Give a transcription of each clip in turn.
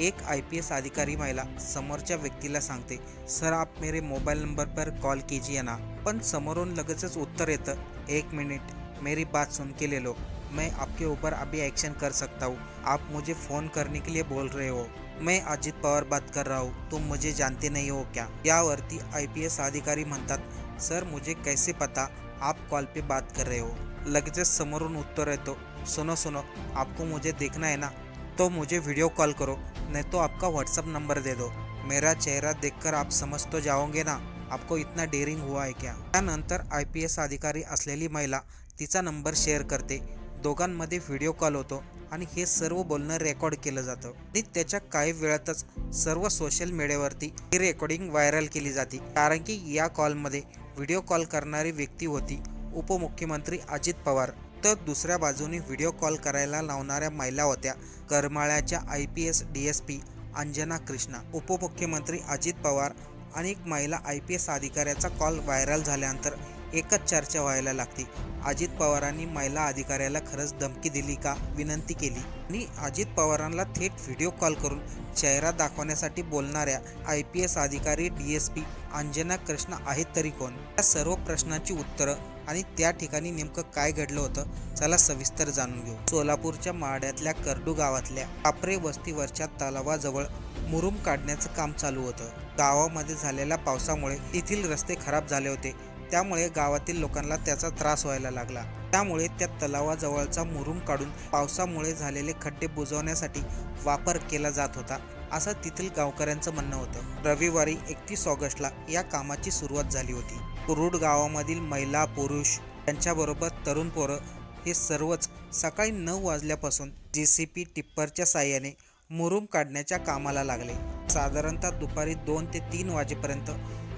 एक I P S अधिकारी महिला समोरच्या व्यक्तीला सांगते सर आप मेरे मोबाइल नंबर पर कॉल कीजिए ना. पण समोरून लगेचच उत्तर येतं एक मिनिट मेरी बात सुन के ले लो मैं आपके ऊपर अभी एक्शन कर सकता हूँ। आप मुझे फ़ोन करने के लिए बोल रहे हो। मैं अजित पवार बात कर रहा हूँ तुम मुझे जानते नहीं हो क्या? यावरती आय पी एस अधिकारी म्हणतात सर मुझे कैसे पता आप कॉल पे बात कर रहे हो? लगेचच समोरून उत्तर येतो सुनो सुनो आपको मुझे देखना है ना तो मुझे वीडियो कॉल करो नहीं तो आपका व्हाट्सअप नंबर दे दो। मेरा चेहरा देखकर आप समझ तो जाओगे ना आपको इतना डेअरिंग हुआ है क्या? त्यानंतर आय पी एस अधिकारी असलेली महिला तिचा नंबर शेअर करते दोघांमध्ये व्हिडिओ कॉल होतो आणि हे सर्व बोलणं रेकॉर्ड केलं जातं. आणि त्याच्या काही वेळातच सर्व सोशल मीडियावरती ही रेकॉर्डिंग व्हायरल केली जाते. कारण की या कॉलमध्ये व्हिडिओ कॉल करणारी व्यक्ती होती उपमुख्यमंत्री अजित पवार. तर दुसऱ्या बाजूने व्हिडिओ कॉल करायला लावणाऱ्या महिला होत्या. करमाळ्याच्या I P S D S P Anjana Krishna उपमुख्यमंत्री अजित पवार आणि एक महिला आय पी एस अधिकाऱ्याचा कॉल व्हायरल झाल्यानंतर एकच चर्चा व्हायला लागते अजित पवारांनी महिला अधिकाऱ्याला खरंच धमकी दिली का? विनंती केली. आणि अजित पवारांना थेट व्हिडिओ कॉल करून चेहरा दाखवण्यासाठी बोलणाऱ्या आय पी एस अधिकारी D S P Anjana Krishna आहेत तरी कोण? या सर्व प्रश्नांची उत्तरं आणि त्या ठिकाणी नेमकं काय घडलं होतं चला सविस्तर जाणून घेऊ. सोलापूरच्या माड्यातल्या करडू गावातल्या कापरे वस्तीवरच्या तलावाजवळ मुरुम काढण्याचं काम चालू होतं. गावामध्ये झालेल्या पावसामुळे तेथील रस्ते खराब झाले होते. त्यामुळे गावातील लोकांना त्याचा त्रास व्हायला लागला. त्यामुळे त्या तलावाजवळचा मुरुम काढून पावसामुळे झालेले खड्डे बुजवण्यासाठी वापर केला जात होता असं तेथील गावकऱ्यांचं म्हणणं होतं. रविवारी एकतीस ऑगस्टला या कामाची सुरुवात झाली होती. कुरुड गावामधील महिला पुरुष त्यांच्याबरोबर तरुण पोरं हे सर्वच सकाळी नऊ वाजल्यापासून जे सी पी टिप्परच्या साह्याने मुरुम काढण्याच्या कामाला लागले. साधारणतः दुपारी दोन ते तीन वाजेपर्यंत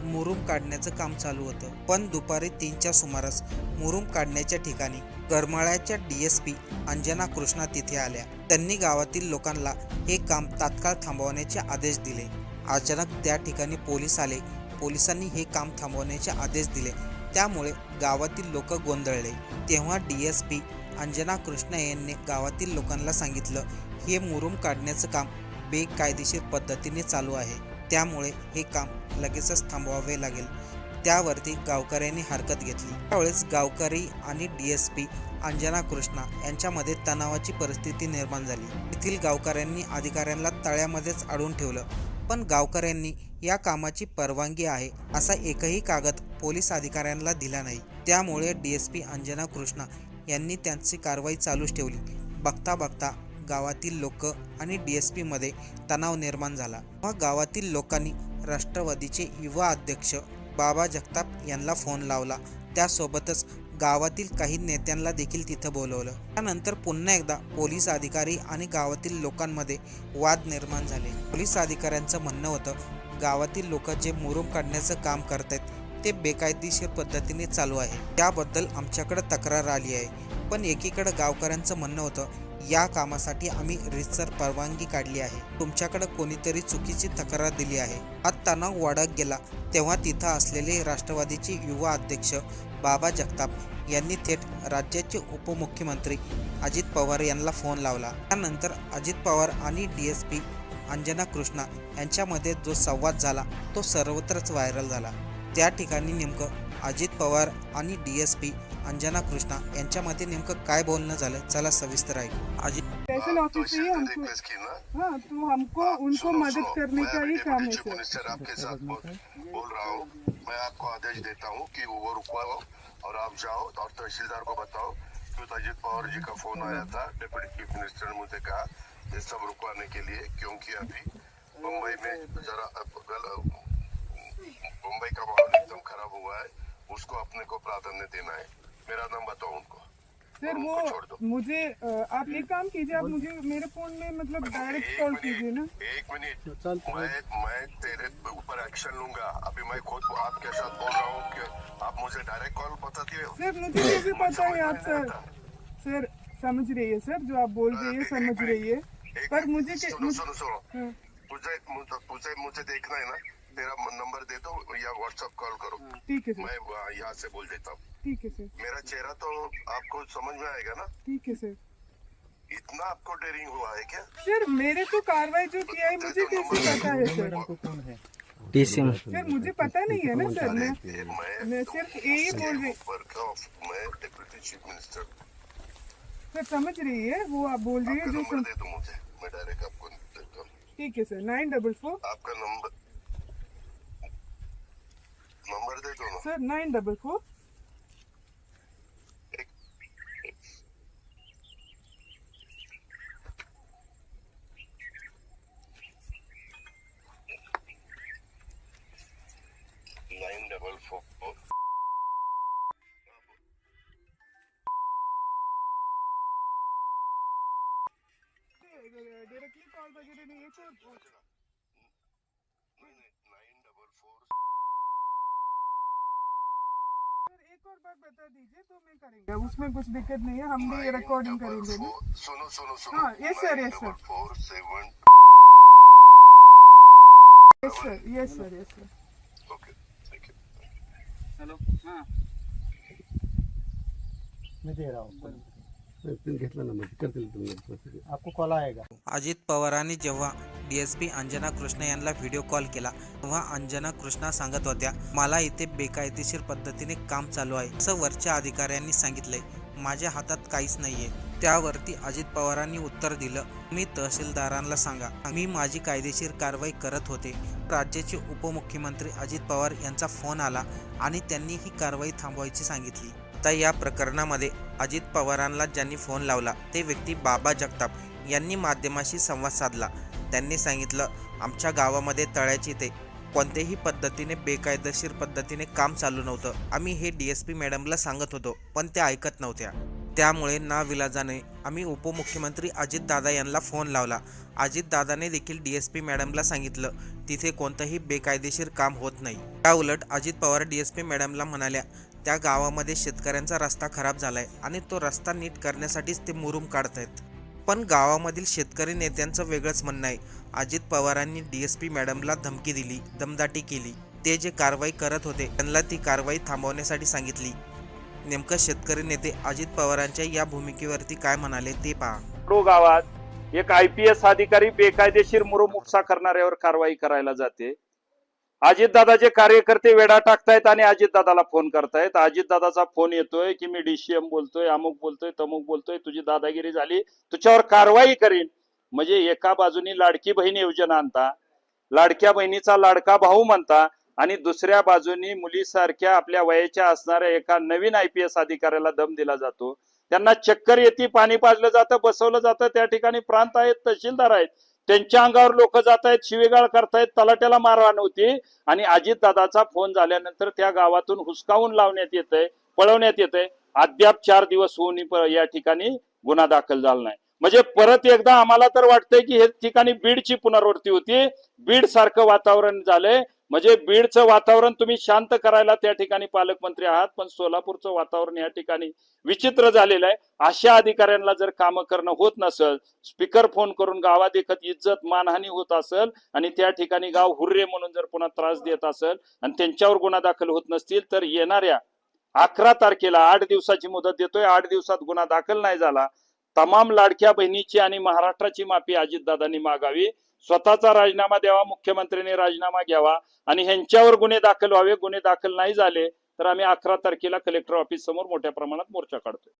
मुरुम काढण्याचं काम चालू होतं. पण दुपारी तीनच्या सुमारास मुरुम काढण्याच्या ठिकाणी करमाळ्याच्या D S P Anjana Krishna तिथे आल्या. त्यांनी गावातील लोकांना हे काम तात्काळ थांबवण्याचे आदेश दिले. अचानक त्या ठिकाणी पोलीस आले. पोलिसांनी हे काम थांबवण्याचे आदेश दिले. त्यामुळे गावातील लोक गोंधळले. तेव्हा D S P Anjana Krishna यांनी गावातील लोकांना सांगितलं हे मुरुम काढण्याचं काम बेकायदेशीर पद्धतीने चालू आहे. त्यामुळे हे काम लगेचच थांबवावे लागेल. त्यावरती गावकऱ्यांनी हरकत घेतली. त्यावेळेस गावकरी आणि D S P Anjana Krishna यांच्यामध्ये तणावाची परिस्थिती निर्माण झाली. येथील गावकऱ्यांनी अधिकाऱ्यांना तळ्यामध्येच अडवून ठेवलं पण गावकऱ्यांनी या कामाची परवानगी आहे असा एकही कागद पोलीस अधिकाऱ्यांना दिला नाही. त्यामुळे D S P Anjana Krishna यांनी त्यांची कारवाई चालूच ठेवली. बघता बघता गावातील लोक आणि डी एस पीमध्ये तणाव निर्माण झाला. व गावातील लोकांनी राष्ट्रवादीचे युवा अध्यक्ष बाबा जगताप यांना फोन लावला. त्यासोबतच गावातील काही नेत्यांना देखील तिथं बोलवलं. त्यानंतर पुन्हा एकदा पोलीस अधिकारी आणि गावातील लोकांमध्ये वाद निर्माण झाले. पोलीस अधिकाऱ्यांचं म्हणणं होतं गावातील लोक जे मुरुम काढण्याचं काम करतायत ते बेकायदेशीर पद्धतीने चालू आहे. त्याबद्दल आमच्याकडे तक्रार आली आहे. पण एकीकडे गावकऱ्यांचं म्हणणं होतं या कामासाठी आम्ही रितसर परवानगी काढली आहे. तुमच्याकडे कोणीतरी चुकीची तक्रार दिली आहे. हा तणाव वाढत गेला तेव्हा तिथं असलेले राष्ट्रवादीचे युवा अध्यक्ष बाबा जगताप यांनी थेट राज्याचे उपमुख्यमंत्री अजित पवार यांना फोन लावला. त्यानंतर अजित पवार आणि D S P Anjana Krishna यांच्यामध्ये जो संवाद झाला तो सर्वत्रच व्हायरल झाला. त्या ठिकाणी नेमकं अजित पवार आणि D S P Anjana Krishna यांच्यामध्ये नेमकं काय बोलणं झालं चला सविस्तर ऐकू. अजित स्पेशल ऑफिस से ही हमको रिक्वेस्ट की ना हाँ तो हमको उनको सुनो, मदद सुनो, करने मैं का ही काम है मिनिस्टर आपके साथ बोल बोल रहा हूँ। मैं आपको आदेश देता हूँ कि वो रुकवाओ और आप जाओ और तहसीलदार को बताओ कि अजित पवार जी का फोन आया था। डिप्टी चीफ मिनिस्टर ने मुझे कहा ये सब रुकवाने के लिए क्योंकि अभी मुंबई में जरा गल- मुंबई का माहौल एकदम खराब हुआ है उसको अपने को प्राधान्य देना है। मेरा नाम बताओ उनको। सर छोड़ दो। वो मुझे आप एक काम कीजिए आप मुझे मेरे फ़ोन में मतलब डायरेक्ट एक कॉल मिनट, कीजिए ना। एक मिनट। मैं मैं तेरे ऊपर एक्शन लूँगा। अभी मैं खुद आपके साथ बोल रहा हूँ कि आप मुझे डायरेक्ट कॉल बताती हो। सर मुझे ये भी पता है आप सर। सर समझ रही है सर जो आप बोल रही है समझ रही है। एक पर मुझे के- सुनो मुझे- सुनो सुनो। हाँ, तुझे मुझे मुझे देखना है ना। तेरा नंबर दे दो या व्हाट्सएप कॉल करो। ठीक है सर। मैं यहाँ से बोल देता हूँ। ठीक है सर। मेरा चेहरा तो आपको समझ में आएगा ना? ठीक है सर। इतना आपको डेरिंग हुआ है क्या? सर मेरे तो कार्रवाई जो किया है मुझे कैसे पता है सर? टीसी सर मुझे पता नहीं है ना सर मैं मैं सिर्फ़ यही बोल रही मैं डिप्यूटी चीफ मिनिस्टर सर समझ रही है वो आप बोल रही है जो सर दे दो मुझे। मैं डायरेक्ट आपको देता हूँ। ठीक है सर नाइन डबल फोर आपका नंबर नंबर दे दो ना। Sir nine double four nine double four एक और बात बता दीजिए तो मैं करेंगे। उसमें कुछ दिक्कत नहीं है हम भी रिकॉर्डिंग करेंगे सुनो सुनो सुनो। हाँ, yes, sir, yes, sir. Four seven yes sir yes sir yes sir okay thank you hello हाँ। मैं दे रहा हूँ। पिन घेतला ना म्हणजे करतील तुम्ही आपको कॉल आएगा. अजित पवारांनी जेव्हा D S P Anjana Krishna यांना व्हिडिओ कॉल केला तेव्हा अंजना कृष्णा सांगत होत्या मला इथे बेकायदेशीर पद्धतीने काम चालू आहे. असं वरच्या अधिकाऱ्यांनी सांगितलंय. माझ्या हातात काहीच नाहीये. त्यावरती अजित पवारांनी उत्तर दिलं मी तहसीलदारांना सांगा मी माझी कायदेशीर कारवाई करत होते. राज्याचे उपमुख्यमंत्री अजित पवार यांचा फोन आला आणि त्यांनी ही कारवाई थांबवायची सांगितली. आता या प्रकरणामध्ये अजित पवारांना ज्यांनी फोन लावला ते व्यक्ती बाबा जगताप यांनी माध्यमाशी संवाद साधला. त्यांनी सांगितलं आमच्या गावामध्ये तळ्याची ते कोणत्याही पद्धतीने बेकायदेशीर पद्धतीने काम चालू नव्हतं. आम्ही हे डी एस पी मॅडमला सांगत होतो पण त्या ऐकत नव्हत्या. त्यामुळे नाविलाजाने आम्ही उपमुख्यमंत्री अजितदादा यांना फोन लावला. अजितदादाने देखील डी एस पी मॅडमला सांगितलं तिथे कोणतंही बेकायदेशीर काम होत नाही. त्या उलट Ajit Pawar D S P मॅडमला म्हणाल्या त्या गावामध्ये शेतकऱ्यांचा रस्ता खराब झालाय आणि तो रस्ता नीट करण्यासाठीच ते मुरुम काढतायत. पण गावामधील शेतकरी नेत्यांचं वेगळंच म्हणणं आहे. अजित पवारांनी डी एस पी मॅडमला धमकी दिली दमदाटी केली. ते जे कारवाई करत होते त्यांना ती कारवाई थांबवण्यासाठी सांगितली. नेमकं शेतकरी नेते अजित पवारांच्या या भूमिकेवरती काय म्हणाले ते पहा. गावात एक आय पी एस अधिकारी बेकायदेशीर मुरुम उपसा करणाऱ्यावर कारवाई करायला जाते. अजितदादाचे कार्यकर्ते वेडा टाकतायत आणि अजितदादाला फोन करतायत. अजितदादाचा फोन येतोय की मी डीसीएम बोलतोय अमुक बोलतोय तमुक बोलतोय तुझी दादागिरी झाली तुझ्यावर कारवाई करीन. म्हणजे एका बाजूनी लाडकी बहीण योजना आणता लाडक्या बहिणीचा लाडका भाऊ म्हणता आणि दुसऱ्या बाजूनी मुलीसारख्या आपल्या वयाच्या असणाऱ्या एका नवीन आय पी एस अधिकाऱ्याला दम दिला जातो. त्यांना चक्कर येते पाणी पाजलं जातं बसवलं जातं त्या ठिकाणी प्रांत आहेत तहसीलदार आहेत. त्यांच्या अंगावर लोक जात आहेत शिवेगाळ करतायत तलाट्याला मारहाण होती आणि अजितदादाचा फोन झाल्यानंतर त्या गावातून हुसकावून लावण्यात येतंय पळवण्यात येतंय. अद्याप चार दिवस होऊन या ठिकाणी गुन्हा दाखल झाला नाही. म्हणजे परत एकदा आम्हाला तर वाटतंय की हे ठिकाणी बीडची पुनरावृत्ती होती. बीड सारखं वातावरण झालंय. म्हणजे बीडचं वातावरण तुम्ही शांत करायला त्या ठिकाणी पालकमंत्री आहात पण सोलापूरचं वातावरण या ठिकाणी विचित्र झालेलं आहे. अशा अधिकाऱ्यांना जर कामं करणं होत नसेल स्पीकर फोन करून गावादेखत इज्जत मानहानी होत असेल आणि त्या ठिकाणी गाव हुर्रे म्हणून जर पुन्हा त्रास देत असेल आणि त्यांच्यावर गुन्हा दाखल होत नसतील तर येणाऱ्या अकरा तारखेला आठ दिवसाची मुदत देतोय. आठ दिवसात गुन्हा दाखल नाही झाला. तमाम लाडक्या बहिणीची आणि महाराष्ट्राची माफी अजितदादांनी मागावी. स्वतःचा राजीनामा द्यावा मुख्यमंत्र्यांनी राजीनामा घ्यावा आणि ह्यांच्यावर गुन्हे दाखल व्हावे. गुन्हे दाखल नाही झाले तर आम्ही अकरा तारखेला कलेक्टर ऑफिस समोर मोठ्या प्रमाणात मोर्चा काढतोय.